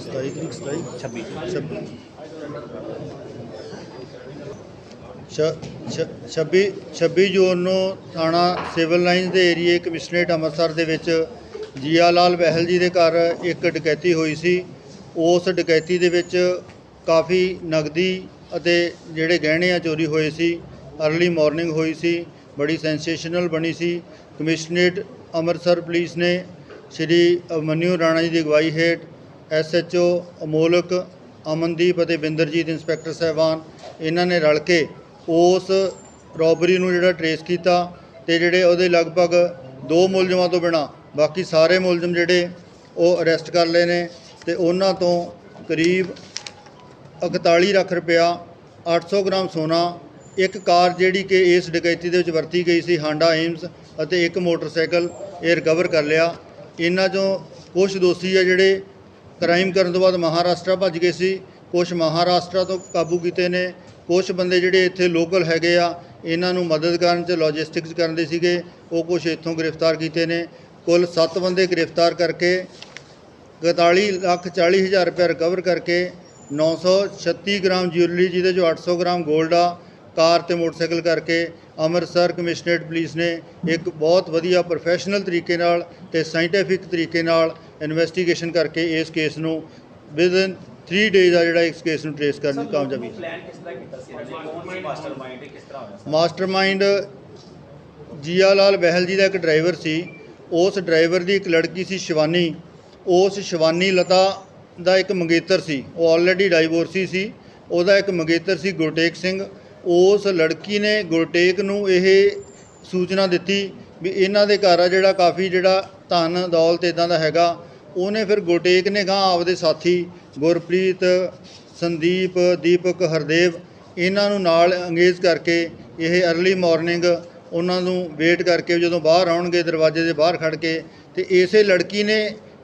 ਸਤਾਈ ਤਰੀਕ ਸਤਾਈ? 26 ਛੱਬੀ। ਛ- ਛ- ਛੱਬੀ 26 ਜੂਨ ਨੂੰ ਥਾਣਾ ਸਿਵਲ ਲਾਈਨਸ ਦੇ ਏਰੀਏ ਕਮਿਸ਼ਨਰੇਟ ਅੰਮ੍ਰਿਤਸਰ ਦੇ ਵਿੱਚ ਜੀਆ ਲਾਲ ਬਹਿਲ ਜੀ ਦੇ ਘਰ ਇੱਕ ਡਕੈਤੀ ਹੋਈ ਸੀ। ਉਸ ਡਕੈਤੀ ਦੇ ਵਿੱਚ ਕਾਫੀ ਨਗਦੀ ਅਤੇ ਜਿਹੜੇ ਗਹਿਣੇ ਆ ਚੋਰੀ ਹੋਏ ਸੀ। ਅਰਲੀ ਮਾਰਨਿੰਗ ਹੋਈ ਸੀ। ਬੜੀ ਸੈਂਸੇਸ਼ਨਲ ਬਣੀ ਸੀ। ਕਮਿਸ਼ਨਰੇਟ ਅੰਮ੍ਰਿਤਸਰ ਪੁਲਿਸ ਨੇ ਸ਼੍ਰੀ ਅਮਨਿਊ ਰਾਣਾ ਜੀ ਦੀ ਅਗਵਾਈ ਹੇਠ ਐਸਐਚਓ ਅਮੋਲਕ, ਅਮਨਦੀਪ ਅਤੇ ਬਿੰਦਰਜੀਤ ਇੰਸਪੈਕਟਰ ਸਾਹਿਬਾਨ ਇਹਨਾਂ ਨੇ ਰਲ ਕੇ ਉਸ ਰੋਬਰੀ ਨੂੰ ਜਿਹੜਾ ਟਰੇਸ ਕੀਤਾ ਤੇ ਜਿਹੜੇ ਉਹਦੇ ਲਗਭਗ ਦੋ ਮੁਲਜ਼ਮਾਂ ਤੋਂ ਬਿਨਾ ਬਾਕੀ ਸਾਰੇ ਮੁਲਜ਼ਮ ਜਿਹੜੇ ਉਹ ਅਰੈਸਟ ਕਰ ਲਏ ਨੇ ਤੇ ਉਹਨਾਂ ਤੋਂ ਕਰੀਬ 41 ਲੱਖ ਰੁਪਇਆ 800 ਗ੍ਰਾਮ ਸੋਨਾ ਇੱਕ ਕਾਰ ਜਿਹੜੀ ਕਿ ਇਸ ਡਕੈਤੀ ਦੇ ਵਿੱਚ ਵਰਤੀ ਗਈ ਸੀ ਹਾਂਡਾ ਏਮਸ ਅਤੇ ਇੱਕ ਮੋਟਰਸਾਈਕਲ ਇਹ ਰਿਕਵਰ ਕਰ ਲਿਆ। ਇਹਨਾਂ ਚੋਂ ਕੁਝ ਦੋਸ਼ੀ ਆ ਜਿਹੜੇ ਕ੍ਰਾਈਮ ਕਰਨ ਤੋਂ ਬਾਅਦ ਮਹਾਰਾਸ਼ਟਰ ਭੱਜ ਗਏ ਸੀ। ਕੁਝ ਮਹਾਰਾਸ਼ਟਰ ਤੋਂ ਕਾਬੂ ਕੀਤੇ ਨੇ। ਕੁਝ ਬੰਦੇ ਜਿਹੜੇ ਇੱਥੇ ਲੋਕਲ ਹੈਗੇ ਆ, ਇਹਨਾਂ ਨੂੰ ਮਦਦ ਕਰਨ ਚ ਲੌਜਿਸਟਿਕਸ ਕਰਨ ਦੇ ਸੀਗੇ, ਉਹ ਕੁਝ ਇੱਥੋਂ ਗ੍ਰਿਫਤਾਰ ਕੀਤੇ ਨੇ। ਕੁੱਲ 7 ਬੰਦੇ ਗ੍ਰਿਫਤਾਰ ਕਰਕੇ 41 ਲੱਖ 40 ਹਜ਼ਾਰ ਰੁਪਏ ਰਿਕਵਰ ਕਰਕੇ 936 ਗ੍ਰਾਮ ਜਿਊਲਰੀ ਜਿਹਦੇ ਚੋਂ 800 ਗ੍ਰਾਮ 골ਡ ਆ ਕਾਰ ਤੇ ਮੋਟਰਸਾਈਕਲ ਕਰਕੇ ਅੰਮ੍ਰਿਤਸਰ ਕਮਿਸ਼ਨਰੇਟ ਪੁਲਿਸ ਨੇ ਇੱਕ ਬਹੁਤ ਵਧੀਆ ਪ੍ਰੋਫੈਸ਼ਨਲ ਤਰੀਕੇ ਨਾਲ ਤੇ ਸਾਇੰਟੀਫਿਕ ਤਰੀਕੇ ਨਾਲ ਇਨਵੈਸਟੀਗੇਸ਼ਨ ਕਰਕੇ ਇਸ ਕੇਸ ਨੂੰ ਵਿਦਨ 3 ਡੇਜ਼ ਆ ਜਿਹੜਾ ਇਸ ਕੇਸ ਨੂੰ ਟ੍ਰੇਸ ਕਰਨ ਦੀ ਕਾਮਯਾਬੀ ਪਲਾਨ ਕਿਸ ਤਰ੍ਹਾਂ ਕੀਤਾ ਸੀ? ਇਹਨਾਂ ਨੇ ਕੌਣ ਸੀ ਮਾਸਟਰਮਾਈਂਡ ਕਿਸ ਤਰ੍ਹਾਂ ਹੋਇਆ ਸੀ? ਮਾਸਟਰਮਾਈਂਡ ਜੀਆ ਲਾਲ ਬਹਿਲ ਜੀ ਦਾ ਇੱਕ ਡਰਾਈਵਰ ਸੀ। ਉਸ ਡਰਾਈਵਰ ਦੀ ਇੱਕ ਲੜਕੀ ਸੀ ਸ਼ਿਵਾਨੀ। ਉਸ ਸ਼ਿਵਾਨੀ ਲਤਾ ਦਾ ਇੱਕ ਮੰਗੇਤਰ ਸੀ। ਉਹ ਆਲਰੇਡੀ ਡਾਈਵੋਰਸੀ ਸੀ। ਉਹਦਾ ਇੱਕ ਮੰਗੇਤਰ ਸੀ ਗੁਰਟੇਕ ਸਿੰਘ। ਉਸ ਲੜਕੀ ਨੇ ਗੁਰਟੇਕ ਨੂੰ ਇਹ ਸੂਚਨਾ ਦਿੱਤੀ ਵੀ ਇਹਨਾਂ ਦੇ ਘਰ ਆ ਜਿਹੜਾ ਕਾਫੀ ਜਿਹੜਾ ਧਨ ਦੌਲਤ ਇਦਾਂ ਦਾ ਹੈਗਾ, ਉਹਨੇ ਫਿਰ ਗੁਰਟੇਕ ਨੇ ਗਾਂ ਆਪਦੇ ਸਾਥੀ ਗੁਰਪ੍ਰੀਤ, ਸੰਦੀਪ, ਦੀਪਕ, ਹਰਦੇਵ ਇਹਨਾਂ ਨੂੰ ਨਾਲ ਅੰਗੇਜ ਕਰਕੇ ਇਹ ਅਰਲੀ ਮਾਰਨਿੰਗ ਉਹਨਾਂ ਨੂੰ ਵੇਟ ਕਰਕੇ ਜਦੋਂ ਬਾਹਰ ਆਉਣਗੇ ਦਰਵਾਜ਼ੇ ਦੇ ਬਾਹਰ ਖੜ ਕੇ ਤੇ ਇਸੇ ਲੜਕੀ ਨੇ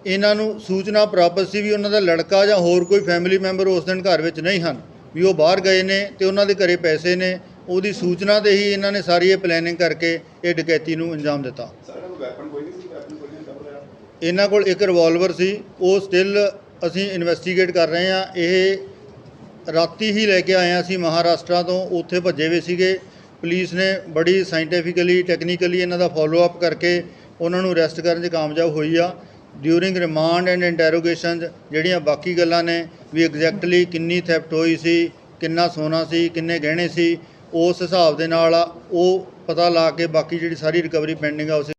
ਇਹਨਾਂ ਨੂੰ ਸੂਚਨਾ ਪ੍ਰਾਪਤ ਸੀ ਵੀ ਉਹਨਾਂ ਦਾ ਲੜਕਾ ਜਾਂ ਹੋਰ ਕੋਈ ਫੈਮਿਲੀ ਮੈਂਬਰ ਉਸ ਦਿਨ ਘਰ ਵਿੱਚ ਨਹੀਂ ਹਨ। ਵੀ ਉਹ ਬਾਹਰ ਗਏ ਨੇ ਤੇ ਉਹਨਾਂ ਦੇ ਘਰੇ ਪੈਸੇ ਨੇ, ਉਹਦੀ ਸੂਚਨਾ ਤੇ ਹੀ ਇਹਨਾਂ ਨੇ ਸਾਰੀ ਇਹ ਪਲੈਨਿੰਗ ਕਰਕੇ ਇਹ ਡਕੈਤੀ ਨੂੰ ਅੰਜਾਮ ਦਿੱਤਾ। ਇਹਨਾਂ ਕੋਲ ਇੱਕ ਰਿਵਾਲਵਰ ਸੀ, ਉਹ ਸਟਿਲ ਅਸੀਂ ਇਨਵੈਸਟੀਗੇਟ ਕਰ ਰਹੇ ਹਾਂ। ਇਹ ਰਾਤੀ ਹੀ ਲੈ ਕੇ ਆਇਆ ਸੀ ਅਸੀਂ ਮਹਾਰਾਸ਼ਟਰ ਤੋਂ, ਉੱਥੇ ਭੱਜੇ ਹੋਏ ਸੀਗੇ। ਪੁਲਿਸ ਨੇ ਬੜੀ ਸਾਇੰਟੀਫਿਕਲੀ ਟੈਕਨੀਕਲੀ ਇਹਨਾਂ ਦਾ ਫਾਲੋ ਅਪ ਕਰਕੇ ਉਹਨਾਂ ਨੂੰ ਅਰੈਸਟ ਕਰਨ 'ਚ ਕਾਮਯਾਬ ਹੋਈ ਆ। ਡਿਊਰਿੰਗ ਰਿਮਾਂਡ ਐਂਡ ਇੰਟਰੋਗੇਸ਼ਨ ਜਿਹੜੀਆਂ ਬਾਕੀ ਗੱਲਾਂ ਨੇ, ਵੀ ਐਗਜ਼ੈਕਟਲੀ ਕਿੰਨੀ ਥੈਫਟ ਹੋਈ ਸੀ, ਕਿੰਨਾ ਸੋਨਾ ਸੀ, ਕਿੰਨੇ ਗਹਿਣੇ ਸੀ, ਉਸ ਹਿਸਾਬ ਦੇ ਨਾਲ ਉਹ ਪਤਾ ਲਾ ਕੇ ਬਾਕੀ ਜਿਹੜੀ ਸਾਰੀ ਰਿਕਵਰੀ ਪੈਂਡਿੰਗ ਆ ਉਸ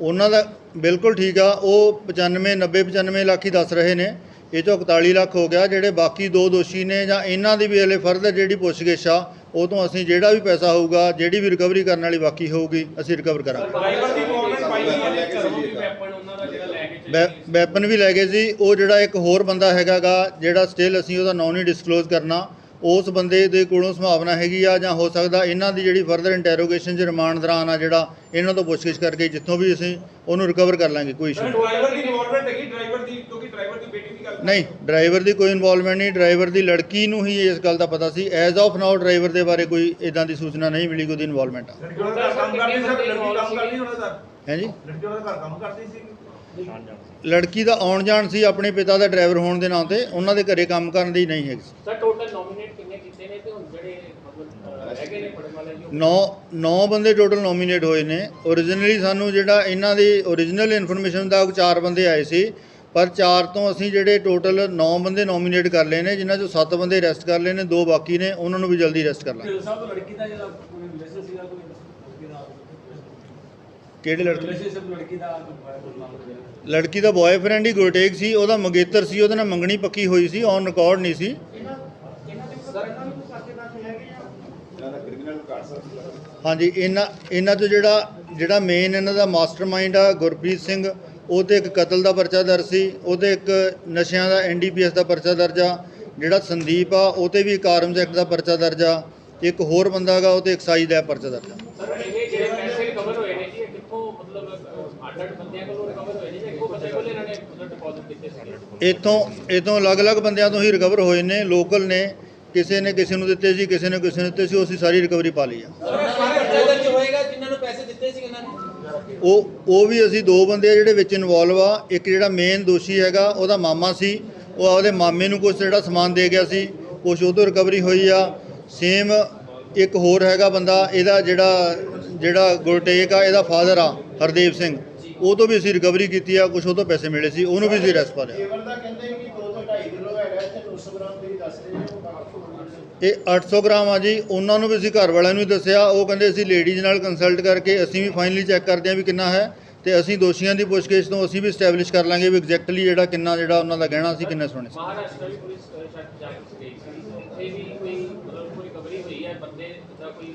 ਉਹਨਾਂ ਦਾ ਬਿਲਕੁਲ ਠੀਕ ਆ, ਉਹ 95 90 95 ਲੱਖ ਹੀ ਦੱਸ ਰਹੇ ਨੇ। ਇਹ ਚੋਂ 41 ਲੱਖ ਹੋ ਗਿਆ ਜਿਹੜੇ ਬਾਕੀ ਦੋ ਦੋਸ਼ੀ ਨੇ ਜਾਂ ਇਹਨਾਂ ਦੀ ਵੀ ਹਲੇ ਫਰਦਰ ਜਿਹੜੀ ਪੁੱਛਗਿੱਛ ਆ ਉਹ ਤੋਂ ਅਸੀਂ ਜਿਹੜਾ ਵੀ ਪੈਸਾ ਹੋਊਗਾ ਜਿਹੜੀ ਵੀ ਰਿਕਵਰੀ ਕਰਨ ਵਾਲੀ ਬਾਕੀ ਹੋਊਗੀ ਅਸੀਂ ਰਿਕਵਰ ਕਰਾਂਗੇ। ਵੈਪਨ ਵੈ- ਲੈ ਗਏ ਸੀ ਉਹ ਜਿਹੜਾ ਇੱਕ ਹੋਰ ਬੰਦਾ ਹੈਗਾਗਾ ਜਿਹੜਾ ਸਟਿਲ ਅਸੀਂ ਉਹਦਾ ਨਾਂ ਨਹੀਂ ਡਿਸਕਲੋਜ਼ ਕਰਨਾ ਉਸ ਬੰਦੇ ਦੇ ਕੋਲੋਂ ਸੰਭਾਵਨਾ ਹੈਗੀ ਆ ਜਾਂ ਹੋ ਸਕਦਾ ਇਹਨਾਂ ਦੀ ਜਿਹੜੀ ਫਰਦਰ ਇੰਟਰੋਗੇਸ਼ਨ ਚ ਰਿਮਾਂਡ ਦੌਰਾਨ ਆ ਜਿਹੜਾ ਇਹਨਾਂ ਤੋਂ ਪੁੱਛਗਿੱਛ ਕਰਕੇ ਜਿੱਥੋਂ ਵੀ ਅਸੀਂ ਉਹਨੂੰ ਰਿਕਵਰ ਕਰ ਲਾਂਗੇ ਕੋਈ ਇਸ਼ੂ ਨਹੀਂ। ਡਰਾਈਵਰ ਦੀ ਗਵਰਨਮੈਂਟ ਹੈਗੀ ਡਰਾਈਵਰ ਦੀ ਕਿਉਂਕਿ ਡਰਾਈਵਰ ਦੀ ਬੇਟੀ ਦੀ ਗੱਲ ਨਹੀਂ ਡਰਾਈਵਰ ਦੀ ਕੋਈ ਇਨਵੋਲਵਮੈਂਟ ਨਹੀਂ ਡਰਾਈਵਰ ਦੀ ਲੜਕੀ ਨੂੰ ਹੀ ਇਸ ਗੱਲ ਦਾ ਪਤਾ ਸੀ। ਐਜ਼ ਆਫ ਨਾਓ ਡਰਾਈਵਰ ਦੇ ਬਾਰੇ ਕੋਈ ਇਦਾਂ ਦੀ ਸੂਚਨਾ ਨਹੀਂ ਮਿਲੀ ਕਿ ਉਹਦੀ ਇਨਵੋਲਵਮੈਂਟ ਆ। ਲੜਕੀ ਉਹਨਾਂ ਦਾ ਕੰਮ ਕਰਦੀ ਸੀ ਲੜਕੀ ਕੰਮ ਕਰਦੀ ਉਹਨਾਂ ਦਾ ਹੈ ਜੀ? ਲੜਕੀ ਉਹਨਾਂ ਦਾ ਘਰ ਕੰਮ ਕਰਦੀ ਸੀ? ਲੜਕੀ ਦਾ ਆਉਣ ਜਾਣ ਸੀ ਆਪਣੇ ਪਿਤਾ ਦਾ ਡਰਾਈਵਰ ਹੋਣ ਦੇ ਨਾਂ ਤੇ ਉਹਨਾਂ ਦੇ ਘਰੇ ਕੰਮ ਕਰਨ ਦੀ ਨਹੀਂ ਹੈਗੀ ਸਰ ਟੋਟਲ ਨੋਮੀਨੇਟ ਕਿੰਨੇ ਕੀਤੇ ਨੇ ਤੇ ਹੁਣ ਜਿਹੜੇ ਮਤਲਬ ਹੈਗੇ ਨੇ ਬੰਦੇ ਟੋਟਲ ਨੋਮੀਨੇਟ ਹੋਏ ਨੇ। ਓਰੀਜਨਲੀ ਸਾਨੂੰ ਜਿਹੜਾ ਇਹਨਾਂ ਦੀ ਓਰੀਜਨਲ ਇਨਫੋਰਮੇਸ਼ਨ ਦਾ ਚਾਰ ਬੰਦੇ ਆਏ ਸੀ ਪਰ ਚਾਰ ਤੋਂ ਅਸੀਂ ਜਿਹੜੇ ਟੋਟਲ 9 ਬੰਦੇ ਨੋਮੀਨੇਟ ਕਰ ਲਏ ਨੇ ਜਿਨ੍ਹਾਂ ਚੋਂ 7 ਬੰਦੇ ਅਰੈਸਟ ਕਰ ਲਏ ਨੇ ਦੋ ਬਾਕੀ ਨੇ ਉਹਨਾਂ ਨੂੰ ਵੀ ਜਲਦੀ ਅਰੈਸਟ ਕਰ ਲਾਂਗੇ। ਸਾਹਿਬ ਤੋਂ ਲੜਕੀ ਦਾ ਜਿਹੜਾ ਕੋਈ ਰਿਲੇਸ਼ਨ ਸੀਗਾ ਕੋਈ ਲੜਕੀ ਦਾ? ਕਿਹੜੇ ਲੜਕੇ? ਲੜਕੀ ਦਾ ਬॉयਫ੍ਰੈਂਡ ਹੀ ਗੁਰਟੇਕ ਸੀ ਉਹਦਾ ਮੰਗੇਤਰ ਸੀ ਉਹਦੇ ਨਾਲ ਮੰਗਣੀ ਪੱਕੀ ਹੋਈ ਸੀ ਔਨ ਰਿਕਾਰਡ ਨਹੀਂ ਸੀ। ਹਾਂਜੀ ਇਹਨਾਂ ਇਹਨਾਂ ਤੋਂ ਜਿਹੜਾ ਜਿਹੜਾ ਮੇਨ ਇਹਨਾਂ ਦਾ ਮਾਸਟਰਮਾਈਂਡ ਆ ਗੁਰਪ੍ਰੀਤ ਸਿੰਘ ਉਹ ਤੇ ਇੱਕ ਕਤਲ ਦਾ ਪਰਚਾ ਦਰਜ ਸੀ ਉਹਦੇ ਇੱਕ ਨਸ਼ਿਆਂ ਦਾ ਐਨਡੀਪੀਐਸ ਦਾ ਪਰਚਾ ਦਰਜ ਆ ਜਿਹੜਾ ਸੰਦੀਪ ਆ ਉਹ ਤੇ ਵੀ ਇੱਕ ਆਰਮਸ ਐਕਟ ਦਾ ਪਰਚਾ ਦਰਜ ਆ ਇੱਕ ਹੋਰ ਬੰਦਾ ਹੈਗਾ ਉਹ ਤੇ ਐਕਸਾਈਜ਼ ਦਾ ਪਰਚਾ ਦਰਜ ਆ। ਸਰ ਇਹ ਜਿਹੜੇ ਪੈਸੇ ਰਿਕਵਰ ਹੋਏ ਨੇ ਜੀ ਇਹ ਕਿੱਥੋਂ ਮਤਲਬ ਅੱਡ ਅੱਡ ਬੰਦਿਆਂ ਕੋਲੋਂ ਰਿਕਵਰ ਹੋਏ ਨੇ ਜਾਂ ਇੱਕੋ ਬੰਦੇ ਕੋਲ ਇਹਨਾਂ ਨੇ ਮਤਲਬ ਡਿਪੋਜ਼ਿਟ ਕੀਤੇ ਸੀ? ਇਥੋਂ ਇਥੋਂ ਅਲੱਗ-ਅਲੱਗ ਬੰਦਿਆਂ ਤੋਂ ਹੀ ਰਿਕਵਰ ਹੋਏ ਨੇ ਲੋਕਲ ਨੇ ਕਿਸੇ ਨੇ ਕਿਸੇ ਨੂੰ ਦਿੱਤੇ ਸੀ ਕਿਸੇ ਨੇ ਕਿਸੇ ਨੂੰ ਦਿੱਤੇ ਸੀ ਉਹ ਅਸੀਂ ਸਾਰੀ ਰਿਕਵਰੀ ਪਾ ਲਈ ਆ ਸਾਰੇ ਦਰਜ ਹੋਏਗਾ ਜਿਨ੍ਹਾਂ ਨੂੰ ਪੈਸੇ ਪੈਸੇ ਦਿੱਤੇ ਸੀ ਇਹਨਾਂ ਨੇ ਉਹ ਉਹ ਵੀ ਅਸੀਂ ਦੋ ਬੰਦੇ ਆ ਜਿਹੜੇ ਵਿੱਚ ਇਨਵੋਲਵ ਆ। ਇੱਕ ਜਿਹੜਾ ਮੇਨ ਦੋਸ਼ੀ ਹੈਗਾ, ਉਹਦਾ ਮਾਮਾ ਸੀ। ਉਹ ਆਪਦੇ ਮਾਮੇ ਨੂੰ ਕੁਝ ਜਿਹੜਾ ਸਮਾਨ ਦੇ ਗਿਆ ਸੀ। ਕੁਝ ਉਹ ਤੋਂ ਰਿਕਵਰੀ ਹੋਈ ਆ। ਸੇਮ ਇੱਕ ਹੋਰ ਹੈਗਾ ਬੰਦਾ, ਇਹਦਾ ਜਿਹੜਾ ਜਿਹੜਾ ਗੁਰਟੇਕ ਆ, ਇਹਦਾ ਫਾਦਰ ਆ, ਹਰਦੇਵ ਸਿੰਘ। ਉਹ ਤੋਂ ਵੀ ਅਸੀਂ ਰਿਕਵਰੀ ਕੀਤੀ ਆ ਕੁਝ ਉਹ ਤੋਂ ਪੈਸੇ ਮਿਲੇ ਸੀ। ਉਹਨੂੰ ਵੀ ਅਸੀਂ ਅਰੈਸਟ ਪਾ ਲਿਆ। ਕੇਵਲ ਦਾ ਕਹਿੰਦੇ ਕਿ 2 ਤੋਂ 2.5 ਕਿਲੋ ਹੈਗਾ ਇੱਥੇ 900 ਗ੍ਰਾਮ ਦੀ ਦੱਸ ਰਹੇ ਨੇ ਉਹ ਬਾਕੀ ਇਹ 800 ਗ੍ਰਾਮ ਆ ਜੀ ਉਹਨਾਂ ਨੂੰ ਵੀ ਅਸੀਂ ਘਰ ਵਾਲਿਆਂ ਨੂੰ ਦੱਸਿਆ ਉਹ ਕਹਿੰਦੇ ਅਸੀਂ ਲੇਡੀਜ਼ ਨਾਲ ਕੰਸਲਟ ਕਰਕੇ ਅਸੀਂ ਵੀ ਫਾਈਨਲੀ ਚੈੱਕ ਕਰਦੇ ਹਾਂ ਵੀ ਕਿੰਨਾ ਹੈ ਤੇ ਅਸੀਂ ਦੋਸ਼ੀਆਂ ਦੀ ਪੁੱਛਗਿੱਛ ਤੋਂ ਅਸੀਂ ਵੀ ਸਟੈਬਲਿਸ਼ ਕਰ ਲਾਂਗੇ ਵੀ ਐਗਜ਼ੈਕਟਲੀ ਜਿਹੜਾ ਕਿੰਨਾ ਜਿਹੜਾ ਉਹਨਾਂ ਦਾ ਗਹਿਣਾ ਸੀ ਕਿੰਨੇ ਸੋਨੇ ਸੀ ਮਹਾਰਾਸ਼ਟਰ ਵੀ ਪੁਲਿਸ ਅਹ, ਸ਼ਾਇਦ ਜਾ ਕੇ ਗਈ ਸੀ ਉੱਥੇ ਵੀ ਕੋਈ ਮਤਲਬ ਕੋਈ ਰਿਕਵਰੀ ਹੋਈ ਹੈ ਬੰਦੇ ਦਾ ਕੋਈ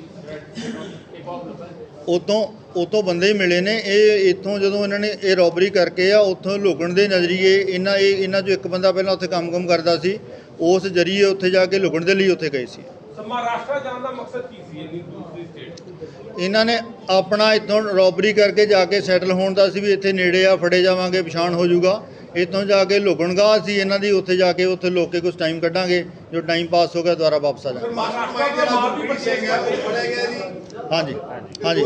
ਟਿਪ ਆਫ ਲੱਗਾ ਹੈ? ਉਤੋਂ ਉਤੋਂ ਬੰਦੇ ਹੀ ਮਿਲੇ ਨੇ ਇਹ ਇੱਥੋਂ ਜਦੋਂ ਇਹਨਾਂ ਨੇ ਇਹ ਰੋਬਰੀ ਕਰਕੇ ਆ ਉੱਥੋਂ ਲੁਕਣ ਦੇ ਨਜ਼ਰੀਏ ਇਹਨਾਂ ਇਹ ਇਹਨਾਂ ਚੋਂ ਇੱਕ ਬੰਦਾ ਪਹਿਲਾਂ ਉੱਥੇ ਕੰਮ-ਕੰਮ ਕਰਦਾ ਸੀ ਉਸ ਜਰੀਏ ਉੱਥੇ ਜਾ ਕੇ ਲੁਕਣ ਦੇ ਲਈ ਉੱਥੇ ਗਏ ਸੀ। ਸਰ ਮਹਾਰਾਸ਼ਟਰ ਜਾਣ ਦਾ ਮਕਸਦ ਕੀ ਸੀ ਇੰਨੀ ਦੂਸਰੀ ਸਟੇਟ ਇਹਨਾਂ ਨੇ ਆਪਣਾ ਇੱਥੋਂ ਰੋਬਰੀ ਕਰਕੇ ਜਾ ਕੇ ਸੈਟਲ ਹੋਣ ਦਾ ਸੀ ਵੀ ਇੱਥੇ ਨੇੜੇ ਆ ਫੜੇ ਜਾਵਾਂਗੇ ਪਛਾਣ ਹੋ ਜਾਊਗਾ। ਇੱਥੋਂ ਜਾ ਕੇ ਲੁਕਣਗਾ ਸੀ ਇਹਨਾਂ ਦੀ ਉੱਥੇ ਜਾ ਕੇ ਉੱਥੇ ਲੋਕ ਕੇ ਕੁਝ ਟਾਈਮ ਕੱਢਾਂਗੇ ਜੋ ਟਾਈਮ ਪਾਸ ਹੋ ਗਿਆ ਦੁਬਾਰਾ ਵਾਪਸ ਆ ਜਾਵਾਂਗੇ ਦਾ ਹਾਂਜੀ ਹਾਂਜੀ।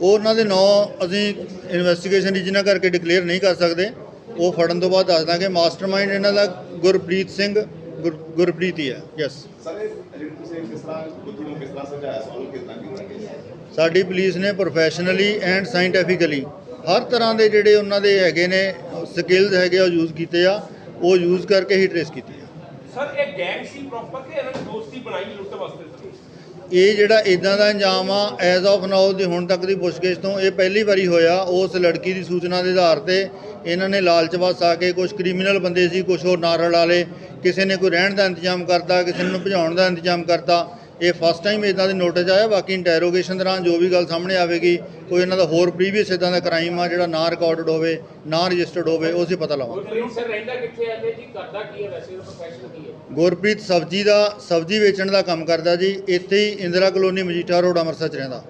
ਉਹ ਉਹਨਾਂ ਦੇ ਨਾਂ ਅਸੀਂ ਇਨਵੈਸਟੀਗੇਸ਼ਨ ਜਿਨ੍ਹਾਂ ਕਰਕੇ ਡਿਕਲੇਅਰ ਨਹੀਂ ਕਰ ਸਕਦੇ। ਉਹ ਫੜਨ ਤੋਂ ਬਾਅਦ ਦੱਸ ਦਾਂਗੇ ਮਾਸਟਰਮਾਈਂਡ ਇਹਨਾਂ ਦਾ ਗੁਰਪ੍ਰੀਤ ਸਿੰਘ ਗੁਰ- ਗੁਰਪ੍ਰੀਤ ਹੀ ਹੈ ਯੈਸ ਸਾਡੀ ਪੁਲਿਸ ਨੇ ਪ੍ਰੋਫੈਸ਼ਨਲੀ ਐਂਡ ਸਾਇੰਟੀਫਿਕਲੀ ਹਰ ਤਰ੍ਹਾਂ ਦੇ ਜਿਹੜੇ ਉਹਨਾਂ ਦੇ ਹੈਗੇ ਨੇ ਸਕਿੱਲਸ ਹੈਗੇ ਆ ਉਹ ਯੂਜ਼ ਕੀਤੇ ਆ ਉਹ ਯੂਜ਼ ਕਰਕੇ ਹੀ ਟ੍ਰੇਸ ਕੀਤੀ ਆ। ਸਰ ਇਹ ਗੈਂਗ ਸੀ ਪ੍ਰੋਪਰ ਕਿ ਇਹਨਾਂ ਨੇ ਦੋਸਤੀ ਬਣਾਈ ਲੁੱਟ ਵਾਸਤੇ? ਇਹ ਜਿਹੜਾ ਇਦਾਂ ਦਾ ਇੰਜਾਮ ਆ ਐਜ਼ ਆਫ ਨਾਓ ਦੀ ਹੁਣ ਤੱਕ ਦੀ ਪੁੱਛਗਿੱਛ ਤੋਂ ਇਹ ਪਹਿਲੀ ਵਾਰੀ ਹੋਇਆ, ਉਸ ਲੜਕੀ ਦੀ ਸੂਚਨਾ ਦੇ ਆਧਾਰ ਤੇ ਇਹਨਾਂ ਨੇ ਲਾਲਚ ਵਸ ਆ ਕੇ ਕੁਝ ਕ੍ਰਿਮੀਨਲ ਬੰਦੇ ਸੀ ਕੁਝ ਹੋਰ ਨਾਰਲ ਵਾਲੇ ਕਿਸੇ ਨੇ ਕੋਈ ਰਹਿਣ ਦਾ ਇੰਤਜ਼ਾਮ ਕਰਤਾ, ਕਿਸੇ ਨੂੰ ਭਜਾਉਣ ਦਾ ਇੰਤਜ਼ਾਮ ਕਰਤਾ ਇਹ ਫਸਟ ਟਾਈਮ ਇਦਾਂ ਦੇ ਨੋਟਿਸ ਆਇਆ ਬਾਕੀ ਇੰਟਰੋਗੇਸ਼ਨ ਦੌਰਾਨ ਜੋ ਵੀ ਗੱਲ ਸਾਹਮਣੇ ਆਵੇਗੀ ਕੋਈ ਇਹਨਾਂ ਦਾ ਹੋਰ ਪ੍ਰੀਵੀਅਸ ਇਦਾਂ ਦਾ ਕ੍ਰਾਈਮ ਆ ਜਿਹੜਾ ਨਾ ਰਿਕਾਰਡਡ ਹੋਵੇ ਨਾ ਰਜਿਸਟਰਡ ਹੋਵੇ ਉਹ ਅਸੀਂ ਪਤਾ ਲਾਵਾਂਗੇ। ਗੁਰਪ੍ਰੀਤ ਸਰ ਰਹਿੰਦਾ ਕਿੱਥੇ ਹੈ ਤੇ ਜੀ ਕਰਦਾ ਕੀ ਹੈ ਵੈਸੇ ਪ੍ਰੋਫੈਸ਼ਨ ਕੀ ਹੈ ਗੁਰਪ੍ਰੀਤ ਸਬਜ਼ੀ ਦਾ ਸਬਜ਼ੀ ਵੇਚਣ ਦਾ ਕੰਮ ਕਰਦਾ ਜੀ ਇੱਥੇ ਹੀ ਇੰਦਰਾ ਕਲੋਨੀ ਮਜੀਠਾ ਰੋਡ ਅੰਮ੍ਰਿਤਸਰ ਚ ਰਹਿੰਦਾ।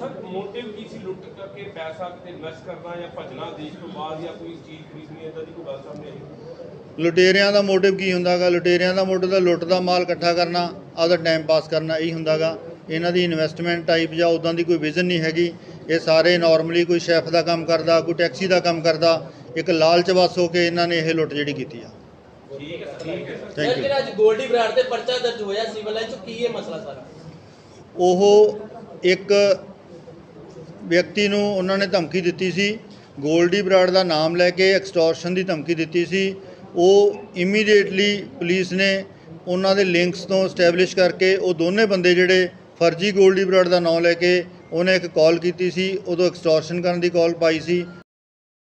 ਸਰ ਮੋਟਿਵ ਕੀ ਸੀ? ਲੁੱਟ ਕਰਕੇ ਪੈਸਾ ਕਿਤੇ ਇਨਵੈਸਟ ਕਰਨਾ ਜਾਂ ਭੱਜਣਾ ਦੇਸ਼ ਤੋਂ ਬਾਅਦ ਜਾਂ ਕੋਈ ਚੀਜ਼ ਖਰੀਦਣੀ ਇਦਾਂ ਦੀ ਕੋਈ ਗੱਲ ਸਾਹਮਣੇ ਆਈ? ਲੁਟੇਰਿਆਂ ਦਾ ਮੋਟਿਵ ਕੀ ਹੁੰਦਾਗਾ? ਲੁਟੇਰਿਆਂ ਦਾ ਮੋਟਿਵ ਤਾਂ ਲੁੱਟ ਦਾ ਮਾਲ ਇਕੱਠਾ ਕਰਨਾ ਆਪਦਾ ਟਾਈਮ ਪਾਸ ਕਰਨਾ ਇਹੀ ਹੁੰਦਾਗਾ। ਇਹਨਾਂ ਦੀ ਇਨਵੈਸਟਮੈਂਟ ਟਾਈਪ ਜਾਂ ਉਦਾਂ ਦੀ ਕੋਈ ਵਿਜ਼ਨ ਨਹੀਂ ਹੈਗੀ। ਇਹ ਸਾਰੇ ਨਾਰਮਲੀ ਕੋਈ ਸ਼ੈਫ ਦਾ ਕੰਮ ਕਰਦਾ ਕੋਈ ਟੈਕਸੀ ਦਾ ਕੰਮ ਕਰਦਾ ਇੱਕ ਲਾਲਚ ਵਸ ਹੋ ਕੇ ਇਹਨਾਂ ਨੇ ਇਹ ਲੁੱਟ ਜਿਹੜੀ ਕੀਤੀ ਆ। ਠੀਕ ਹੈ ਠੀਕ ਹੈ। ਸਰ ਜਿਹੜਾ ਅੱਜ ਗੋਲਡੀ ਬਰਾੜ ਤੇ ਪਰਚਾ ਦਰਜ ਹੋਇਆ ਸਿਵਲ ਲਾਈਨ ਚ ਕੀ ਹੈ ਮਸਲਾ ਸਾਰਾ? ਉਹ ਇੱਕ ਵਿਅਕਤੀ ਨੂੰ ਉਹਨਾਂ ਨੇ ਧਮਕੀ ਦਿੱਤੀ ਸੀ। ਗੋਲਡੀ ਬਰਾੜ ਦਾ ਨਾਮ ਲੈ ਕੇ ਐਕਸਟੋਰਸ਼ਨ ਦੀ ਧਮਕੀ ਦਿੱਤੀ ਸੀ। ਉਹ ਇਮੀਡੀਏਟਲੀ ਪੁਲਿਸ ਨੇ ਉਹਨਾਂ ਦੇ ਲਿੰਕਸ ਤੋਂ ਸਟੈਬਲਿਸ਼ ਕਰਕੇ ਉਹ ਦੋਨੇ ਬੰਦੇ ਜਿਹੜੇ ਫਰਜ਼ੀ ਗੋਲਡੀ ਬਰਾਡ ਦਾ ਨਾਮ ਲੈ ਕੇ ਉਹਨੇ ਇੱਕ ਕਾਲ ਕੀਤੀ ਸੀ, ਉਦੋਂ ਐਕਸਟੋਰਸ਼ਨ ਕਰਨ ਦੀ ਕਾਲ ਪਾਈ ਸੀ।